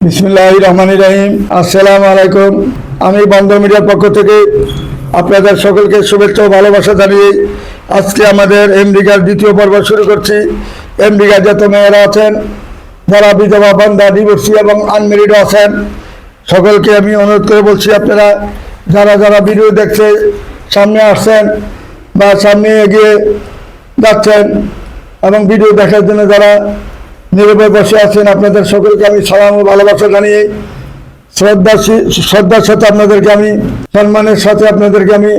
বিসমুল্লাহ রহমান রাহিম আসসালাম আলাইকুম আমি বন্ধ মিডিয়ার পক্ষ থেকে আপনাদের সকলকে শুভেচ্ছা ও ভালোবাসা জানিয়ে আজকে আমাদের আমেরিকার দ্বিতীয় পর্ব শুরু করছি। আমেরিকার যত মেয়েরা আছেন, যারা বিধবা বান্ধা ডিভোর্সি এবং আনমেরিড আছেন, সকলকে আমি অনুরোধ করে বলছি আপনারা যারা যারা ভিডিও দেখছে সামনে আসছেন বা সামনে এগিয়ে যাচ্ছেন এবং ভিডিও দেখার জন্য যারা নীরবে বসে আছেন আপনাদের সকলকে আমি সালাম ও ভালোবাসা জানিয়ে শ্রদ্ধা শ্রদ্ধার সাথে আপনাদেরকে আমি, সম্মানের সাথে আপনাদেরকে আমি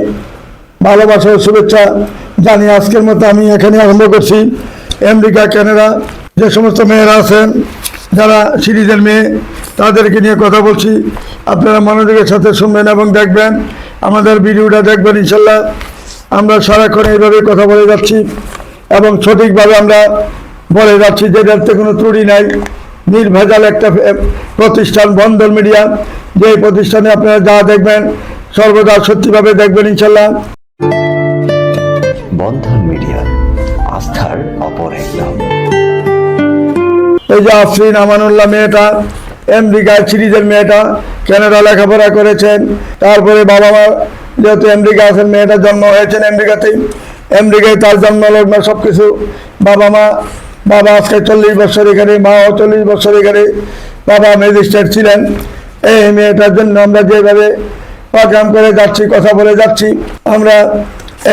ভালোবাসা ও শুভেচ্ছা জানিয়ে আজকের মতো আমি এখানে আরম্ভ করছি। আমেরিকা কানাডা যে সমস্ত মেয়েরা আছেন, যারা সিরিজের মেয়ে, তাদেরকে নিয়ে কথা বলছি। আপনারা মনোযোগের সাথে শুনবেন এবং দেখবেন। আমাদের ভিডিওটা দেখবেন ইনশাল্লাহ। আমরা সারাক্ষণ এইভাবে কথা বলে যাচ্ছি এবং সঠিকভাবে আমরা বলে যাচ্ছি যে যাতে কোনো ত্রুটি নাই। নির্ভেজাল একটা প্রতিষ্ঠান বন্দর মিডিয়া। যে প্রতিষ্ঠানে আপনারা যা দেখবেন সর্বদা সত্যিভাবে দেখবেন ইনশাল্লাহ। বন্ধন মিডিয়া আস্থার অপর এক নাম। এই যে আফরিন আমানুল্লাহ মেয়েটা আমেরিকায় সিরিজের মেয়েটা কানাডা লেখাপড়া করেছেন। তারপরে বাবা মা যেহেতু আমেরিকা আছেন মেয়েটা জন্ম হয়েছেন আমেরিকাতেই আমেরিকায় তার জন্ম লগ্ন সব কিছু বাবা মা বাবা আজকে চল্লিশ বছর এখানে, মাও চল্লিশ বছর এখানে, বাবা ম্যাজিস্ট্রেট ছিলেন। এই মেয়েটার জন্য আমরা যেভাবে প্রোগ্রাম করে যাচ্ছি, কথা বলে যাচ্ছি, আমরা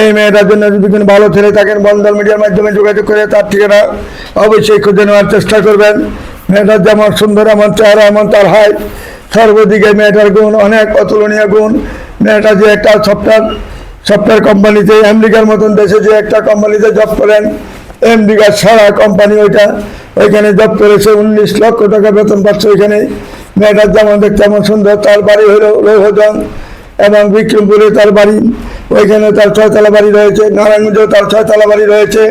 এই মেয়েটার জন্য যদি কোনো ভালো ছেলে থাকেন, বন্ধন মিডিয়ার মাধ্যমে যোগাযোগ করে তার ঠিকানা অবশ্যই খুঁজে নেওয়ার চেষ্টা করবেন। মেয়েটার যেমন সুন্দর, এমন চেহারা, এমন তার হাই, সর্বদিকে মেয়েটার গুণ, অনেক অতুলনীয় গুণ। মেয়েটা যে একটা সফটওয়্যার সফটওয়্যার কোম্পানিতে আমেরিকার মতন দেশে যে একটা কোম্পানিতে জব করেন আমেরিকার সারা কোম্পানি ওইটা, ওইখানে জব করেছে উনিশ লক্ষ টাকা বেতন পাচ্ছে ওইখানে। মেয়েটার যেমন দেখতে এমন সুন্দর, তার বাড়ি হলো রৌহজন এবং বিক্রমপুরে তার বাড়ি। ওইখানে তার ছয়তলা বাড়ি রয়েছে, নারায়ণগঞ্জেও তার ছয়তলা বাড়ি রয়েছে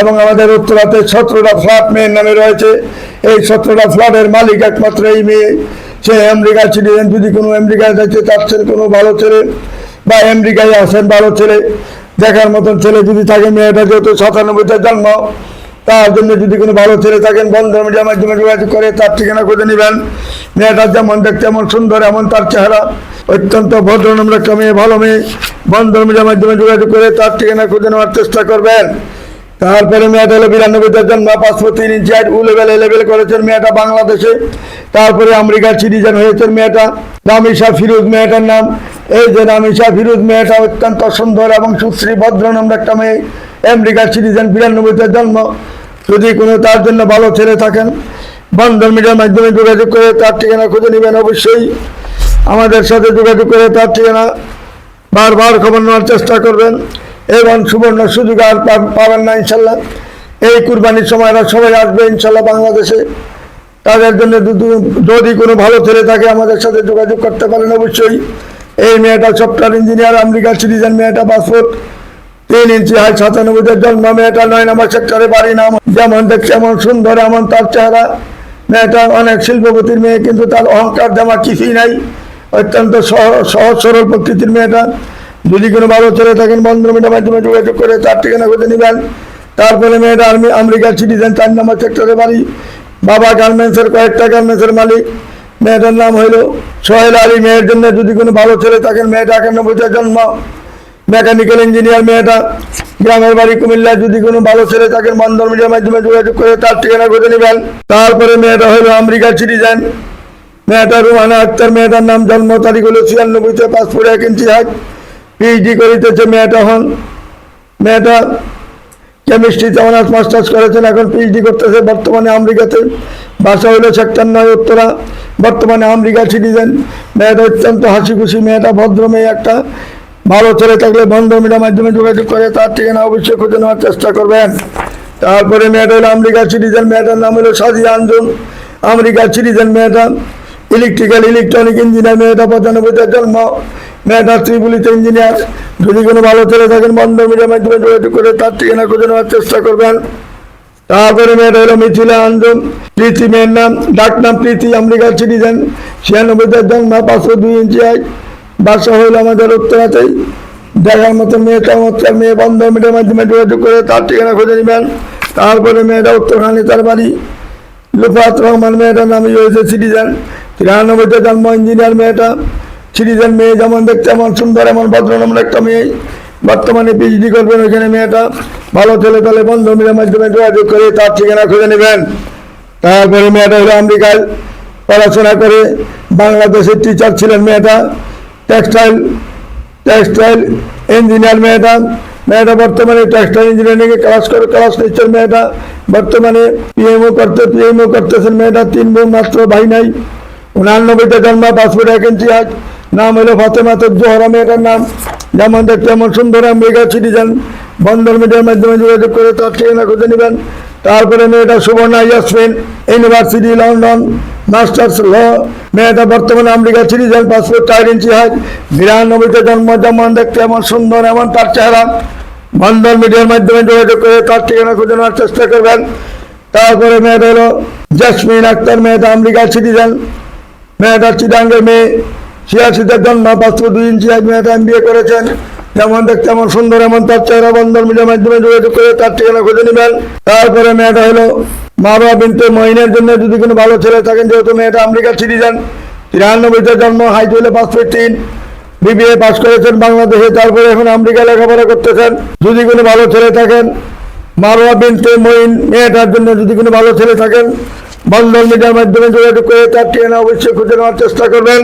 এবং আমাদের উত্তরাতে সতেরোটা ফ্ল্যাট মেয়ের নামে রয়েছে। এই সতেরোটা ফ্ল্যাটের মালিক একমাত্র এই মেয়ে। সে আমেরিকা ছিলেন যদি কোনো আমেরিকায় যাচ্ছে তার ছেলে কোনো ভালো ছেলে বা আমেরিকায় আসেন ভালো ছেলে দেখার মতন ছেলে যদি থাকে, মেয়েটা যেহেতু সাতানব্বইতে জন্ম, তার জন্য যদি কোনো ভালো ছেলে থাকেন বন্ধু মিডিয়ার মাধ্যমে যোগাযোগ করে, তার ঠিকানা খুঁজে নেবেন। মেয়েটা যেমন দেখতে এমন সুন্দর, এমন তার চেহারা। অত্যন্ত ভদ্রনম্র মেয়ে, ভালো মেয়ে। বন্ধু মিডিয়ার মাধ্যমে যোগাযোগ করে তার ঠিকানা খুঁজে নেওয়ার চেষ্টা করবেন। তারপরে মেয়েটা হলো বিরানব্বইতে জন্ম পাঁচশো তিন inch height O level A level করেছেন মেয়েটা বাংলাদেশে। তারপরে আমেরিকার সিটিজেন হয়েছেন মেয়েটা। রামিশা ফিরোজ মেয়েটার নাম। এই যে রামিশা ফিরোজ মেয়েটা অত্যন্ত সুন্দর এবং সুশ্রী ভদ্রনম্র একটা মেয়ে। আমেরিকার সিটিজেন বিরানব্বইতে জন্ম। যদি কোনো তার জন্য ভালো ছেলে থাকেন বন্ধন মিডিয়ার মাধ্যমে যোগাযোগ করে তার ঠিকানা খুঁজে নেবেন অবশ্যই। আমাদের সাথে যোগাযোগ করে তার ঠিকানা বারবার খবর নেওয়ার চেষ্টা করবেন। এবং সুবর্ণ সুযোগ আর পাবেন না, ইনশাল্লাহ। এই কুরবানির সময় এরা সবাই আসবে, ইনশাল্লাহ, বাংলাদেশে। তাদের জন্য যদি- কোনো ভালো ছেলে থাকে, আমাদের সাথে যোগাযোগ করতে পারেন অবশ্যই। এই মেয়েটা সফটওয়্যার ইঞ্জিনিয়ার আমেরিকা সিটিজেন মেয়েটা পাসপোর্ট তিন ইঞ্চি হাই, সাতানব্বইতে জন্ম। মেয়েটা নয় নম্বর সেক্টরে বাড়ি, নাম যেমন দেখছে, এমন সুন্দর, এমন তার চেহারা। মেয়েটা অনেক শিল্পপতির মেয়ে, কিন্তু তার অহংকার জামা কিছুই নাই। অত্যন্ত সহ- সহজ, সরল প্রকৃতির মেয়েটা। যদি কোনো ভালো ছেলে থাকেন বন্ধু মেয়েটার মাধ্যমে যোগাযোগ করে তার ঠিকানা খুঁজে নেবেন। তারপরে মেয়েটা আর্মি, আমেরিকার সিটিজেন চার নম্বর সেক্টরে বাড়ি। বাবা গার্মেন্টসের কয়েকটা গার্মেন্টসের মালিক। মেয়েটার নাম হইল সোহেল আলী। মেয়ের জন্য যদি কোনো ভালো ছেলে থাকেন, মেয়েটা একানব্বইতে জন্ম। মেকানিক্যাল ইঞ্জিনিয়ার মেয়েটা। গ্রামের বাড়ি কুমিল্লা যদি কোনো ভালো ছেলে থাকেন বন্ধন মিডিয়ার মাধ্যমে যোগাযোগ করে তার ঠিকানা খুঁজে নেবেন। তারপরে মেয়েটা হলো আমেরিকার সিটিজেন মেয়েটা রুমানা আক্তার। মেয়েটার নাম জন্ম তারিখ হলো ছিয়ানব্বইতে পাসপোর্ট এক ইঞ্চি হাইট পিএইচডি করিতেছে মেয়েটা হন মেয়েটা কেমিস্ট্রিতে অনার্স মাস্টার্স করেছেন, এখন পিএইচডি করতেছে বর্তমানে আমেরিকাতে। বাসা হলো সেক্টর নয়, উত্তরা। বর্তমানে আমেরিকা সিটিজেন মেয়েটা অত্যন্ত হাসি খুশি মেয়েটা ভদ্র মেয়ে, একটা ভালো ছেলে থাকলে বন্ধ মিডিয়ার মাধ্যমে যোগাযোগ করে, তার ঠিকানা অবশ্যই খুঁজে নেওয়ার চেষ্টা করবেন। তারপরে মেয়েটা হলো আমেরিকা সিটিজেন মেয়েটার নাম হলো সাজিয়া আঞ্জুম। আমেরিকা সিটিজেন মেয়েটা ইলেকট্রিক্যাল ইলেকট্রনিক ইঞ্জিনিয়ার মেয়েটা পঁচানব্বইতে জন্ম। মেয়েটা ত্রিপুলিতে ইঞ্জিনিয়ার যদি কোনো ভালো ছেলে থাকেন, বন্ধ মিডিয়ার মাধ্যমে যোগাযোগ করে তার ঠিকানা খুঁজে নেওয়ার চেষ্টা করবেন। তারপরে মেয়েটা হলো মিথিলা আন্দোলন প্রীতি মেয়ের নাম, ডাক নাম প্রীতি, আমেরিকার সিটিজেন ছিয়ানব্বইতে জন্ম, পাঁচশো দুই ইঞ্চি হয় বাসা হইল আমাদের উত্তরাতেই দেখার মতো মেয়ে, চমৎকার মেয়ে, বন্ধ মিডিয়ার মাধ্যমে যোগাযোগ করে তার ঠিকানা খুঁজে নেবেন। তারপরে মেয়েটা উত্তরখানি তার বাড়ি। লুফাত রহমান মেয়েটার নাম ইউএসএ সিটিজেন তিরানব্বইতে জন্ম ইঞ্জিনিয়ার মেয়েটা। সিটিজেন মেয়ে যেমন দেখতে এমন সুন্দর, এমন ভদ্রনম্র একটা মেয়ে। বর্তমানে পিএইচডি করবেন ওইখানে মেয়েটা। ভালো ছেলে তাহলে বন্ধু মিলের মাধ্যমে যোগাযোগ করে তার ঠিকানা খুঁজে নেবেন। তারপরে মেয়েটা হলো আমেরিকায় পড়াশোনা করে। বাংলাদেশের টিচার ছিলেন মেয়েটা। টেক্সটাইল টেক্সটাইল ইঞ্জিনিয়ার মেয়েটা। মেয়েটা বর্তমানে টেক্সটাইল ইঞ্জিনিয়ারিং এ ক্লাস করে ক্লাস নিচ্ছেন মেয়েটা। বর্তমানে পিএমও করতে পিএমও করতেছেন মেয়েটা। তিন বোন মাত্র ভাই নাই। উনানব্বইতে জন্ম, পাসপোর্ট এক ইঞ্চি আজ। নাম হলো ফাতেমাতুর জোহরা মেয়েটার নাম। যেমন দেখতে এমন সুন্দর আমেরিকা সিটিজেন বন্দর মিডিয়ার মাধ্যমে যোগাযোগ করে তার ঠিকানা খুঁজে নেবেন। তারপরে মেয়েটা Subarna Yasmin university London masters law মেয়েটা বর্তমানে আমেরিকা সিটিজেন পাসপোর্ট চার ইঞ্চি হাইট বিরানব্বইতে জন্ম, যেমন দেখতে এমন সুন্দর, এমন তার চেহারা। বন্দর মিডিয়ার মাধ্যমে যোগাযোগ করে তার ঠিকানা খুঁজে নেওয়ার চেষ্টা করবেন। তারপরে মেয়েটা হলো জাসমিন আক্তার, মেয়েটা আমেরিকা সিটিজেন মেয়েটা চিটাঙ্গের মেয়ে ছিয়াশিতে জন্ম পাঁচশো দুই ইঞ্চি এক মেয়েটা এম করেছেন। যেমন দেখতে এমন সুন্দর, এমন তার চেহারা বন্ধন মিডিয়ার মাধ্যমে যোগাযোগ করে তার ঠিকানা খুঁজে নেবেন। তারপরে মেয়েটা হলো মা মারোয়া বিনতে মহিনের জন্য যদি কোনো ভালো ছেলে থাকেন, যেহেতু মেয়েটা আমেরিকার সিটিজেন, তিরানব্বইতে জন্ম হাইট হলে পাঁচ ফিট তিন বিবিএ পাস করেছেন বাংলাদেশে, তারপরে এখন আমেরিকা লেখাপড়া করতেছেন। যদি কোনো ভালো ছেলে থাকেন মারোয়া বিনতে মঈন মেয়েটার জন্য যদি কোনো ভালো ছেলে থাকেন, বন্ধন মিডিয়ার মাধ্যমে যোগাযোগ করে তার ঠিকানা অবশ্যই খুঁজে নেওয়ার চেষ্টা করবেন।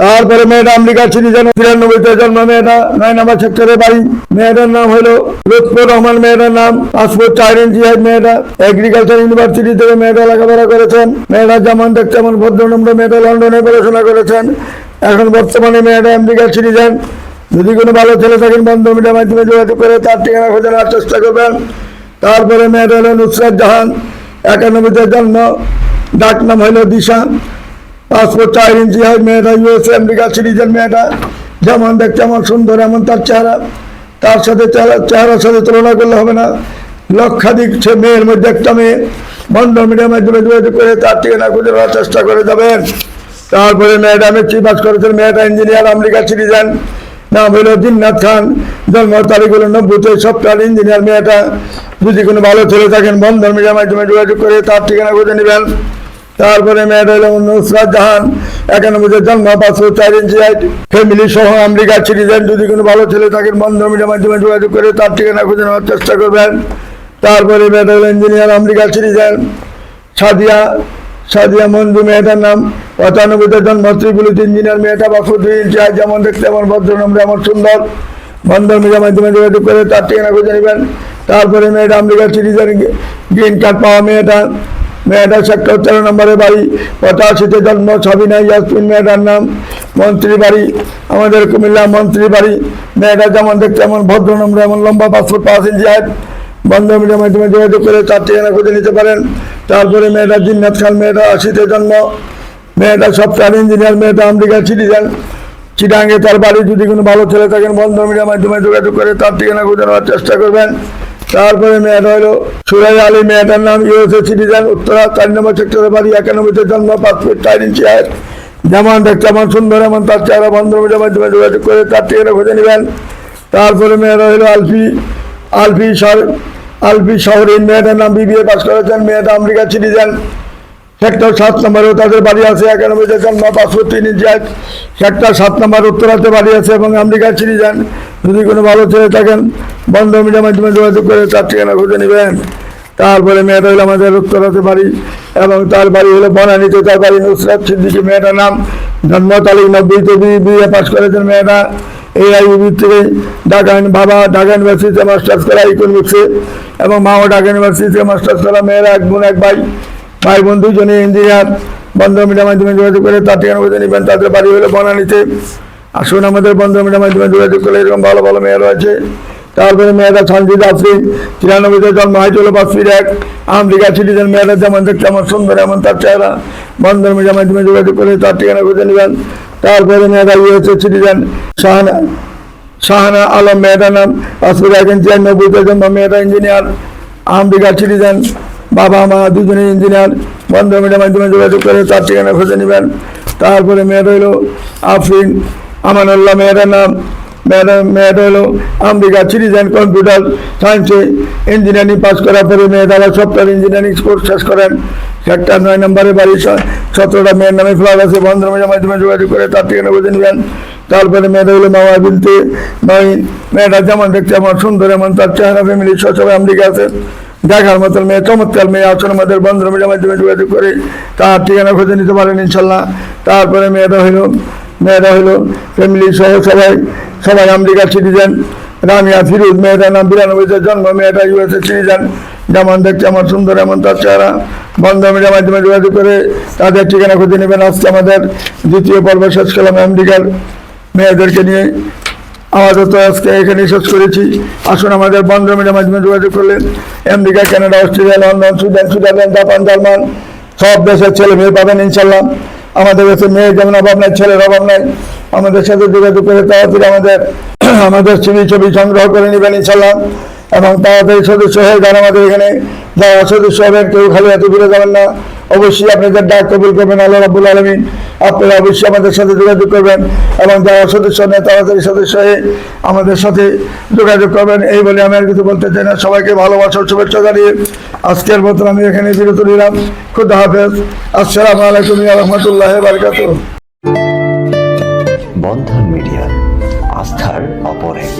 তারপরে মেয়েটা আমেরিকা সিটিজেন তিরানব্বইতে জন্ম মেয়েটা, নয় নাম্বার সেক্টরে বাড়ি। মেয়েটার নাম হলো লুৎফুর রহমান মেয়েটার নাম, পাসপোর্ট চার ইঞ্চি হাইট মেয়েটা। এগ্রিকালচার ইউনিভার্সিটি থেকে মেয়েটা লেখাপড়া করেছেন। মেয়েটা যেমন দেখতে এমন ভদ্রনম্র মেয়েটা লন্ডনে পড়াশোনা করেছেন। এখন বর্তমানে মেয়েটা আমেরিকা সিটিজেন যদি কোনো ভালো ছেলে থাকেন বন্ধ মিডিয়ার মাধ্যমে যোগাযোগ করে তার ঠিকানা খুঁজে নেওয়ার চেষ্টা করবেন। তারপরে মেয়েটা হলো নুসরাত জাহান একানব্বইতে জন্ম। ডাক নাম হলো দিশা। পাসপোর্ট চার ইঞ্চি হয় মেয়েটা ইউএসএ আমেরিকা সিটিজেন মেয়েটা যেমন দেখতে এমন সুন্দর, এমন তার চেহারা। তার সাথে চেহারা চেহারার সাথে তুলনা করলে হবে না। লক্ষাধিক সে মেয়ের মধ্যে একটা মেয়ে। বন্ধ মিডিয়ার মাধ্যমে যোগাযোগ করে তার ঠিকানা খুঁজে নেওয়ার চেষ্টা করে যাবেন। তারপরে মেয়েটা মেট্রিক পাস করেছেন। মেয়েটা ইঞ্জিনিয়ার আমেরিকা সিটিজেন নাম হলো দিননাথ খান। জন্ম তারিখ হলো নব্বইতে। সফটওয়্যার ইঞ্জিনিয়ার মেয়েটা। যদি কোনো ভালো ছেলে থাকেন, বন্ধন মিডিয়ার মাধ্যমে যোগাযোগ করে তার ঠিকানা খুঁজে নেবেন। তারপরে মেয়েটা হলো নুসরাত জাহান। একানব্বইতে জন্ম পাঁচশো চার ইঞ্চি হাইট ফ্যামিলি সহ আমেরিকার সিটিজেন যদি কোনো ভালো ছেলে থাকেন বন্ধন মিডিয়ার মাধ্যমে যোগাযোগ করে তার ঠিকানা খুঁজে নেওয়ার চেষ্টা করবেন। তারপরে মেয়েটা হলো ইঞ্জিনিয়ার আমেরিকার সিটিজেন সাদিয়া সাদিয়া মঞ্জু মেয়েটার নাম। পঁচানব্বইতে জন্ম ত্রিপুলিত ইঞ্জিনিয়ার মেয়েটা বা দুই ইঞ্চি হাইট যেমন দেখতে এমন ভদ্রনম্র এমন সুন্দর। বন্ধন মিডিয়ার মাধ্যমে যোগাযোগ করে তার ঠিকানা খুঁজে নেবেন। তারপরে মেয়েটা আমেরিকার সিটিজেন গ্রিন কার্ড পাওয়া মেয়েটা। মেয়েটা সেক্টর তেরো নম্বরে বাড়ি, পঁচাশিতে জন্ম সাবিনা ইয়াসমিন মেয়েটার নাম, মন্ত্রী বাড়ি, আমাদের কুমিল্লা মন্ত্রী বাড়ি। মেয়েটা যেমন দেখতে এমন ভদ্র নম্বর এমন লম্বা পাসপোর্ট পাঁচ ইঞ্চি হাইট। বন্ধ মাধ্যমে যোগাযোগ করে তার ঠিকানা খুঁজে নিতে পারেন। তারপরে মেয়েটা জিন্নাত খান, মেয়েটা আশিতে জন্ম। মেয়েটা সফটওয়্যার ইঞ্জিনিয়ার, মেয়েটা আমেরিকার সিটিজেন। চিটাঙ্গে তার বাড়ি যদি কোনো ভালো ছেলে থাকেন, বন্ধ মিডিয়ার মাধ্যমে যোগাযোগ করে তার ঠিকানা খুঁজে নেওয়ার চেষ্টা করবেন। তারপরে মেয়েটা হলো সুরাই আলী, মেয়েটার নাম ইউএসএ সিটিজেন উত্তরা, চার নম্বর সেক্টরের বাড়ি একানব্বইতে জন্ম পাসপোর্ট চার ইঞ্চি আয়ের যেমন দেখতে আমার সুন্দর, এমন তার চেহারা বন্ধুর মাধ্যমে যোগাযোগ করে, তার ঠিকানা খুঁজে নেবেন। তারপরে মেয়েরা হলো আলফি আলফি শহর, আলফি শহরের মেয়েটার নাম বিবিএ পাস করেছেন, মেয়েটা আমেরিকা সিটিজেন সেক্টর সাত নম্বরেও তাদের বাড়ি আছে একানব্বইতে জন্ম পাসপোর্ট তিন ইঞ্চি হাইট। সেক্টর সাত নম্বর উত্তরাতে বাড়ি আছে এবং আমেরিকার যান। যদি কোনো ভালো ছেলে থাকেন, বন্ধ মিডিয়ার মাধ্যমে যোগাযোগ করে তার ঠিকানা খুঁজে নেবেন। তারপরে মেয়েটা হলো আমাদের উত্তরাতে বাড়ি এবং তার বাড়ি হলো বনানীতে তার বাড়ি নুসরাত সিদ্দিকি মেয়েটার নাম। জন্ম তারিখ নব্বইতে বিএ পাস করেছেন মেয়েটা। এই আইবি থেকে ঢাকা বাবা ঢাকা ইউনিভার্সিটিতে মাস্টার্স করা ইকোনমিক্সে এবং মাও ঢাকা ইউনিভার্সিটি থেকে মাস্টার্স করা। মেয়েরা এক বোন, এক ভাই। ভাই বন্ধু দুজনে ইঞ্জিনিয়ার, বন্ধ মিডিয়ার মাধ্যমে যোগাযোগ করে তার ঠিকানা খুঁজে নেবেন তাদের বাড়ি হলো বনানীতে। আসুন আমাদের বন্ধ মিডিয়ার মাধ্যমে যোগাযোগ করে এরকম ভালো ভালো মেয়ে রয়েছে। তারপরে মেয়েরা সঞ্জিত আফরিন তিরানব্বইতে জন্ম পাঁচ ফিট এক। আমেরিকা সিটিজেন মেয়েরা যেমন দেখতে আমার সুন্দর, এমন তার চেহারা। বন্ধন মিডিয়ার মাধ্যমে যোগাযোগ করে তার ঠিকানা খুঁজে নেবেন। তারপরে মেয়েরা ইউএসএ সিটিজেন শাহানা শাহানা আলম মেয়েটার নাম পাসপোর্ট একজন ছিয়ানব্বইতে জন্ম মেয়েটা ইঞ্জিনিয়ার আমেরিকা সিটিজেন বাবা, মা দুজনে ইঞ্জিনিয়ার বন্ধ মিডিয়ার মাধ্যমে যোগাযোগ করে তার ঠিকানা খুঁজে নেবেন। তারপরে মেয়েটা হলো আফরিন আমানুল্লাহ মেয়েটার নাম। মেয়েটা মেয়েটা হলো আমেরিকা সিটিজেন কম্পিউটার সায়েন্সে ইঞ্জিনিয়ারিং পাস করার পরে মেয়েটা আবার সফটওয়্যার ইঞ্জিনিয়ারিং কোর্স শেষ করেন। সেক্টর নয় নম্বরে বাড়ি স- সতেরোটা মেয়ের নামে ফ্ল্যাট আছে। বন্ধুমের মাধ্যমে যোগাযোগ করে তার ঠিকানা বুঝে নেবেন। তারপরে মেয়েটা হলো মামা বিনতে নয় মেয়েটা যেমন দেখতে আমার সুন্দর, এমন তার চেহারা ফ্যামিলি সবাই আমেরিকা আছে। দেখার মতন মেয়ে, চমৎকার মেয়ে আসলে আমাদের বন্ধুমের মাধ্যমে যোগাযোগ করে, তার ঠিকানা খুঁজে নিতে পারেন ইনশাল্লাহ। তারপরে মেয়েটা হইল মেয়েরা হইল ফ্যামিলি সহ সবাই সবাই আমেরিকা সিটিজেন। রামিয়া ফিরুজ মেয়েটার নাম বিরানব্বইতে জন্ম, মেয়েটা ইউএসএ সিটিজেন। যেমন দেখছে আমার সুন্দর এমন তার চেহারা। বন্ধ মিডিয়ার মাধ্যমে যোগাযোগ করে, তাদের ঠিকানা খুঁজে নেবেন। আজকে আমাদের দ্বিতীয় পর্ব শেষ করলাম আমেরিকার মেয়েদেরকে নিয়ে। আমাদের তো আজকে এখানে শেষ করেছি। আসুন আমাদের বন্ধ মিডিয়ার মাধ্যমে যোগাযোগ করলেন। America Canada, Australia, London Sweden Switzerland Japan, German, সব দেশের ছেলে মেয়ে পাবেন ইনশাল্লাহ আমাদের কাছে মেয়ে যেমন অভাব নাই, ছেলের অভাব নাই। আমাদের সাথে যোগাযোগ করে তাড়াতাড়ি আমাদের আমাদের ছবি ছবি সংগ্রহ করে নেবেন ইনশাল্লাহ এবং তাড়াতাড়ি সদস্য হয়ে যান আমাদের এখানে। যারা সদস্য হবেন কেউ খালি হাতে ফিরে যাবেন না। অবশ্যই আপনাদের ডাক কবুল করবেন, আল্লাহ রাবুল আলমিন আপনারা অবশ্যই আমাদের সাথে যোগাযোগ করবেন এবং যারা সদস্য নেই, তাড়াতাড়ি সদস্য হয়ে আমাদের সাথে যোগাযোগ করবেন। এই বলে আমি আর কিছু বলতে চাই না। সবাইকে ভালোবাসার শুভেচ্ছা জানিয়ে আজকের মতন আমি এখানে বিরত নিলাম খুদা হাফেজ। আসসালামু আলাইকুম রহমতুল্লাহ বারকাতুহ। বন্ধন মিডিয়া, আস্থার অপর এক